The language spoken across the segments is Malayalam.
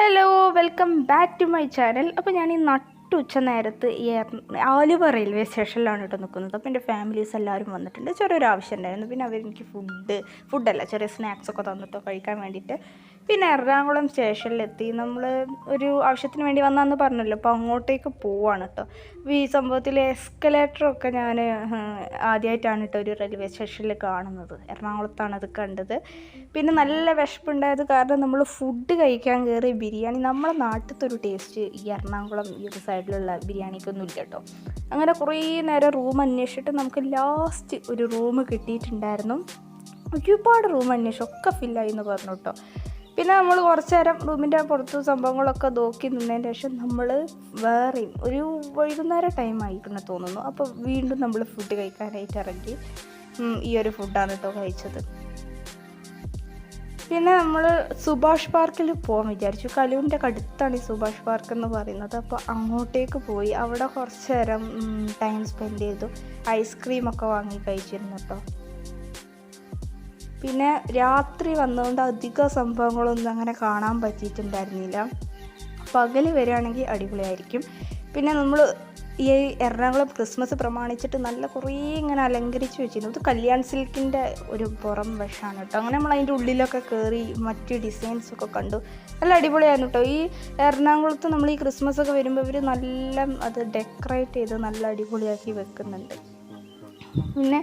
Hello welcome back to my channel അപ്പോൾ ഞാൻ ഈ നട്ടുച്ച നേരത്ത് ഈ ആലുവ റെയിൽവേ സ്റ്റേഷനിലാണ് കേട്ടോ നിൽക്കുന്നത് അപ്പോൾ എന്റെ ഫാമിലീസ് എല്ലാവരും വന്നിട്ടുണ്ട്. ചെറിയൊരു ആവശ്യം ഉണ്ടായിരുന്നു. പിന്നെ അവരെനിക്ക് ഫുഡ് ഫുഡല്ല ചെറിയ സ്നാക്സൊക്കെ തന്നിട്ടോ കഴിക്കാൻ വേണ്ടിയിട്ട് പിന്നെ എറണാകുളം സ്റ്റേഷനിലെത്തി. നമ്മൾ ഒരു ആവശ്യത്തിന് വേണ്ടി വന്നാന്ന് പറഞ്ഞല്ലോ അപ്പോൾ അങ്ങോട്ടേക്ക് പോവാണ് കേട്ടോ അപ്പോൾ ഈ സംഭവത്തിൽ എസ്കലേറ്ററൊക്കെ ഞാൻ ആദ്യമായിട്ടാണ് കേട്ടോ ഒരു റെയിൽവേ സ്റ്റേഷനിൽ കാണുന്നത്. എറണാകുളത്താണ് അത് കണ്ടത്. പിന്നെ നല്ല വിശപ്പുണ്ടായത് കാരണം നമ്മൾ ഫുഡ് കഴിക്കാൻ കയറി ബിരിയാണി നമ്മളെ നാട്ടിലത്തെ ഒരു ടേസ്റ്റ് ഈ എറണാകുളം ഈ ഒരു സൈഡിലുള്ള ബിരിയാണിക്കൊന്നും ഇല്ല കേട്ടോ അങ്ങനെ കുറേ നേരം റൂം അന്വേഷിച്ചിട്ട് നമുക്ക് ലാസ്റ്റ് ഒരു റൂം കിട്ടിയിട്ടുണ്ടായിരുന്നു. ഒരുപാട് റൂം അന്വേഷിച്ചു ഒക്കെ ഫില്ലായി എന്ന് പറഞ്ഞു കേട്ടോ പിന്നെ നമ്മൾ കുറച്ച് നേരം റൂമിന്റെ പുറത്ത് സംഭവങ്ങളൊക്കെ നോക്കി നിന്നതിന് ശേഷം നമ്മൾ വേറെയും ഒരു വൈകുന്നേരം ടൈം ആയിക്കണം തോന്നുന്നു. അപ്പോൾ വീണ്ടും നമ്മൾ ഫുഡ് കഴിക്കാനായിട്ട് ഇറങ്ങി. ഈ ഒരു ഫുഡാണ് കേട്ടോ കഴിച്ചത്. പിന്നെ നമ്മൾ സുഭാഷ് പാർക്കിൽ പോകാൻ വിചാരിച്ചു. കലൂരിന്റെ അടുത്താണ് ഈ സുഭാഷ് പാർക്ക് എന്ന് പറയുന്നത്. അപ്പോൾ അങ്ങോട്ടേക്ക് പോയി. അവിടെ കുറച്ച് നേരം ടൈം സ്പെൻഡ് ചെയ്തു. ഐസ്ക്രീമൊക്കെ വാങ്ങി കഴിച്ചിരുന്നു കേട്ടോ പിന്നെ രാത്രി വന്നതുകൊണ്ട് അധികം സംഭവങ്ങളൊന്നും അങ്ങനെ കാണാൻ പറ്റിയിട്ടുണ്ടായിരുന്നില്ല. പകൽ വരികയാണെങ്കിൽ അടിപൊളിയായിരിക്കും. പിന്നെ നമ്മൾ ഈ എറണാകുളം ക്രിസ്മസ് പ്രമാണിച്ചിട്ട് നല്ല കുറേ ഇങ്ങനെ അലങ്കരിച്ച് വെച്ചിരുന്നു. ഇത് കല്യാൺ സിൽക്കിന്റെ ഒരു പുറം വശമാണ് കേട്ടോ. അങ്ങനെ നമ്മൾ അതിന്റെ ഉള്ളിലൊക്കെ കയറി മറ്റ് ഡിസൈൻസൊക്കെ കണ്ടു. നല്ല അടിപൊളിയായിരുന്നു കേട്ടോ. ഈ എറണാകുളത്ത് നമ്മൾ ഈ ക്രിസ്മസ് ഒക്കെ വരുമ്പോൾ ഇവർ നല്ല അത് ഡെക്കറേറ്റ് ചെയ്ത് നല്ല അടിപൊളിയാക്കി വെക്കുന്നുണ്ട്. പിന്നെ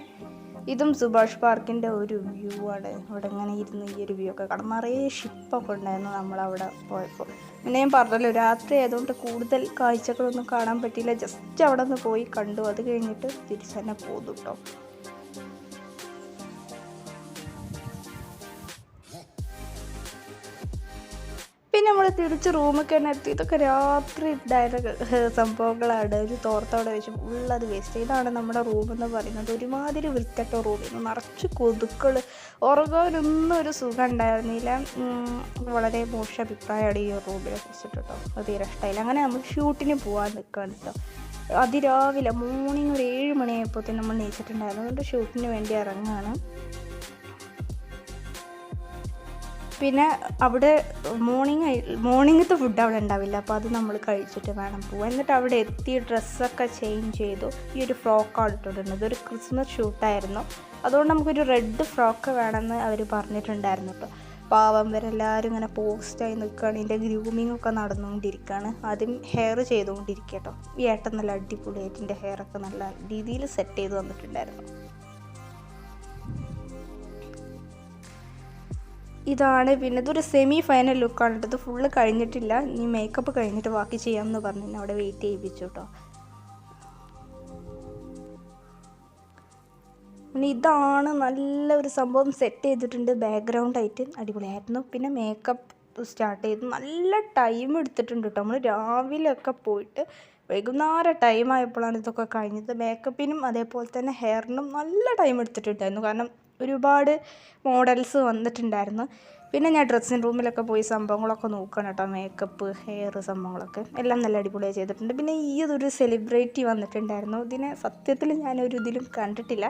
ഇതും സുഭാഷ് പാർക്കിന്റെ ഒരു വ്യൂ ആണ്. ഇവിടെ ഇങ്ങനെ ഇരുന്ന് ഈ ഒരു വ്യൂ ഒക്കെ കാണാം. നിറയെ ഷിപ്പൊക്കെ ഉണ്ടായിരുന്നു നമ്മളവിടെ പോയപ്പോൾ. പിന്നെ ഞാൻ പറഞ്ഞല്ലോ രാത്രി ആയതുകൊണ്ട് കൂടുതൽ കാഴ്ചകളൊന്നും കാണാൻ പറ്റിയില്ല. ജസ്റ്റ് അവിടെ നിന്ന് പോയി കണ്ടു. അത് കഴിഞ്ഞിട്ട് തിരിച്ചു തന്നെ പോന്നു കേട്ടോ പിന്നെ നമ്മൾ തിരിച്ച് റൂമിൽ തന്നെ എത്തി. ഇതൊക്കെ രാത്രി ഉണ്ടായ സംഭവങ്ങളാണ്. ഒരു തോർത്തവിടെ വെച്ച് ഉള്ളത് വേസ്റ്റ് ഇതാണ് നമ്മുടെ റൂം എന്ന് പറയുന്നത്. ഒരുമാതിരി വൃത്തിയായിട്ട് റൂമിൽ നിറച്ച് കൊതുക്കൾ ഉറങ്ങാനൊന്നും ഒരു സുഖം ഉണ്ടായിരുന്നില്ല. വളരെ മോശം അഭിപ്രായമാണ് ഈ റൂമിനെ കുറിച്ചിട്ട് കേട്ടോ. അത് തീരെ ഇഷ്ടമായില്ല അങ്ങനെ നമ്മൾ ഷൂട്ടിന് പോകാൻ നിൽക്കുകയാണ് കേട്ടോ. അതിരാവിലെ മോർണിംഗ് ഒരു ഏഴ് മണിയായപ്പോഴത്തേന് നമ്മൾ നീച്ചിട്ടുണ്ടായിരുന്നു അതുകൊണ്ട് ഷൂട്ടിന് വേണ്ടി ഇറങ്ങുകയാണ്. പിന്നെ അവിടെ മോർണിംഗ് മോർണിംഗത്തെ ഫുഡ് അവിടെ ഉണ്ടാവില്ല. അപ്പോൾ അത് നമ്മൾ കഴിച്ചിട്ട് വേണം പോകാൻ എന്നിട്ട് അവിടെ എത്തി ഡ്രസ്സൊക്കെ ചേഞ്ച് ചെയ്തു. ഈ ഒരു ഫ്രോക്കാണ് ഇട്ടിട്ടുള്ളത് ഒരു ക്രിസ്മസ് ഷൂട്ടായിരുന്നു അതുകൊണ്ട് നമുക്കൊരു റെഡ് ഫ്രോക്ക് വേണമെന്ന് അവർ പറഞ്ഞിട്ടുണ്ടായിരുന്നു കേട്ടോ. പാവം വരെല്ലാവരും ഇങ്ങനെ പോസ്റ്റായി നിൽക്കുകയാണ് ഇതിന്റെ ഗ്രൂമിംഗ് ഒക്കെ നടന്നുകൊണ്ടിരിക്കുകയാണ് ആദ്യം ഹെയർ ചെയ്തുകൊണ്ടിരിക്കുക കേട്ടോ. ഈ ഏട്ടൻ നല്ല അടിപൊളിയായിട്ട് എന്റെ ഹെയറൊക്കെ നല്ല രീതിയിൽ സെറ്റ് ചെയ്ത് വന്നിട്ടുണ്ടായിരുന്നു. ഇതാണ്. പിന്നെ ഇതൊരു സെമി ഫൈനൽ ലുക്കാണ് കേട്ടോ. ഇത് ഫുള്ള് കഴിഞ്ഞിട്ടില്ല. ഇനി മേക്കപ്പ് കഴിഞ്ഞിട്ട് ബാക്കി ചെയ്യാമെന്ന് പറഞ്ഞു. എന്നെ അവിടെ വെയിറ്റ് ചെയ്യിപ്പിച്ചു കേട്ടോ. പിന്നെ ഇതാണ് നല്ല ഒരു സംഭവം. സെറ്റ് ചെയ്തിട്ടുണ്ട്. ബാക്ക്ഗ്രൗണ്ട് ആയിട്ട് അടിപൊളിയായിരുന്നു. പിന്നെ മേക്കപ്പ് സ്റ്റാർട്ട് ചെയ്ത്. നല്ല ടൈം എടുത്തിട്ടുണ്ട് കേട്ടോ. നമ്മൾ രാവിലെ ഒക്കെ പോയിട്ട് വൈകുന്നേരം ടൈം ആയപ്പോഴാണ് ഇതൊക്കെ കഴിഞ്ഞത്. മേക്കപ്പിനും അതേപോലെ തന്നെ ഹെയറിനും നല്ല ടൈം എടുത്തിട്ടുണ്ടായിരുന്നു. കാരണം ഒരുപാട് മോഡൽസ് വന്നിട്ടുണ്ടായിരുന്നു. പിന്നെ ഞാൻ ഡ്രസ്സിങ് റൂമിലൊക്കെ പോയി സംഭവങ്ങളൊക്കെ നോക്കണം കേട്ടോ. മേക്കപ്പ് ഹെയർ സംഭവങ്ങളൊക്കെ. എല്ലാം നല്ല അടിപൊളിയായി ചെയ്തിട്ടുണ്ട്. പിന്നെ ഈ ഇതൊരു സെലിബ്രിറ്റി വന്നിട്ടുണ്ടായിരുന്നു. ഇതിനെ സത്യത്തിൽ ഞാനൊരു ഇതിലും കണ്ടിട്ടില്ല.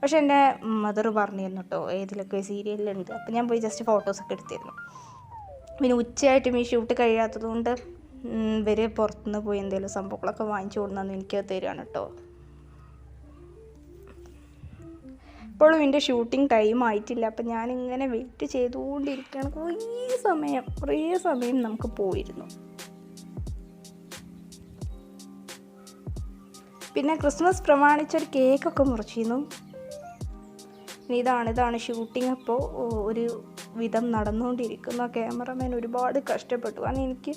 പക്ഷേ എന്റെ മദർ പറഞ്ഞിരുന്നു കേട്ടോ ഏതിലൊക്കെ സീരിയലിലുണ്ട് അപ്പോൾ ഞാൻ പോയി ജസ്റ്റ് ഫോട്ടോസൊക്കെ എടുത്തിരുന്നു. പിന്നെ ഉച്ചയായിട്ടും ഈ ഷൂട്ട് കഴിയാത്തത് കൊണ്ട് ഇവർ പുറത്തുനിന്ന് പോയി എന്തെങ്കിലും സംഭവങ്ങളൊക്കെ വാങ്ങിച്ചു കൊടുന്നു എനിക്ക് തരുവാണ് കേട്ടോ. ഇപ്പോഴും എന്റെ ഷൂട്ടിംഗ് ടൈം ആയിട്ടില്ല. അപ്പം ഞാനിങ്ങനെ വെയിറ്റ് ചെയ്തുകൊണ്ടിരിക്കുകയാണ്. കുറേ സമയം കുറേ സമയം നമുക്ക് പോയിരുന്നു. പിന്നെ ക്രിസ്മസ് പ്രമാണിച്ചൊരു കേക്കൊക്കെ മുറിച്ചിരുന്നു. ഇനി ഇതാണ് ഇതാണ് ഷൂട്ടിംഗ് അപ്പോൾ ഒരു വിധം നടന്നുകൊണ്ടിരിക്കുന്നു. ക്യാമറമാൻ ഒരുപാട് കഷ്ടപ്പെട്ടു. കാരണം എനിക്ക്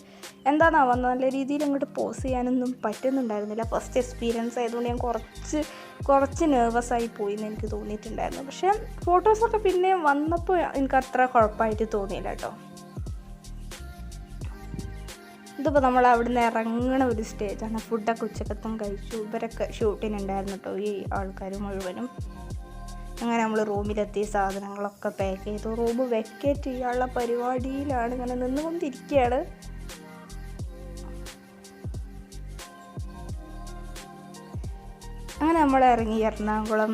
എന്താണെന്നാ നല്ല രീതിയിൽ അങ്ങോട്ട് പോസ് ചെയ്യാനൊന്നും പറ്റുന്നുണ്ടായിരുന്നില്ല. ഫസ്റ്റ് എക്സ്പീരിയൻസ് ആയതുകൊണ്ട് ഞാൻ കുറച്ച് കുറച്ച് നെർവസ് ആയി പോയി എന്ന് എനിക്ക് തോന്നിയിട്ടുണ്ടായിരുന്നു. പക്ഷേ ഫോട്ടോസൊക്കെ പിന്നെ വന്നപ്പോൾ എനിക്ക് അത്ര കുഴപ്പമായിട്ട് തോന്നിയില്ല കേട്ടോ. ഇതിപ്പോൾ നമ്മൾ അവിടെ അവിടുന്ന് ഇറങ്ങണ ഒരു സ്റ്റേജാണ് ഫുഡൊക്കെ ഉച്ചക്കത്തും കഴിച്ചു. ഇവരൊക്കെ ഷൂട്ടിനുണ്ടായിരുന്നു കേട്ടോ ഈ ആൾക്കാർ മുഴുവനും. അങ്ങനെ നമ്മൾ റൂമിലെത്തി സാധനങ്ങളൊക്കെ പാക്ക് ചെയ്തു. റൂം വെക്കേറ്റ് ചെയ്യാനുള്ള പരിപാടിയിലാണ് ഇങ്ങനെ നിന്നുകൊണ്ടിരിക്കുകയാണ് അങ്ങനെ നമ്മൾ ഇറങ്ങി എറണാകുളം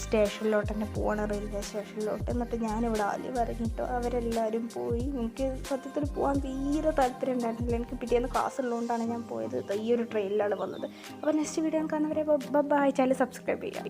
സ്റ്റേഷനിലോട്ട് തന്നെ പോകണം റെയിൽവേ സ്റ്റേഷനിലോട്ട് എന്നിട്ട് ഞാനിവിടെ ആദ്യം ഇറങ്ങിയിട്ട് അവരെല്ലാവരും പോയി. എനിക്ക് സത്യത്തിൽ പോകാൻ തീരെ താല്പര്യം ഉണ്ടായിരുന്നില്ല. എനിക്ക് പിറ്റേന്ന് ക്ലാസ് ഉള്ളതുകൊണ്ടാണ് ഞാൻ പോയത്. ഈ ഒരു ട്രെയിനിലാണ് വന്നത്. അപ്പോൾ നെക്സ്റ്റ് വീഡിയോ കാണുന്നവരെ ബൈ ചാനൽ സബ്സ്ക്രൈബ് ചെയ്യാം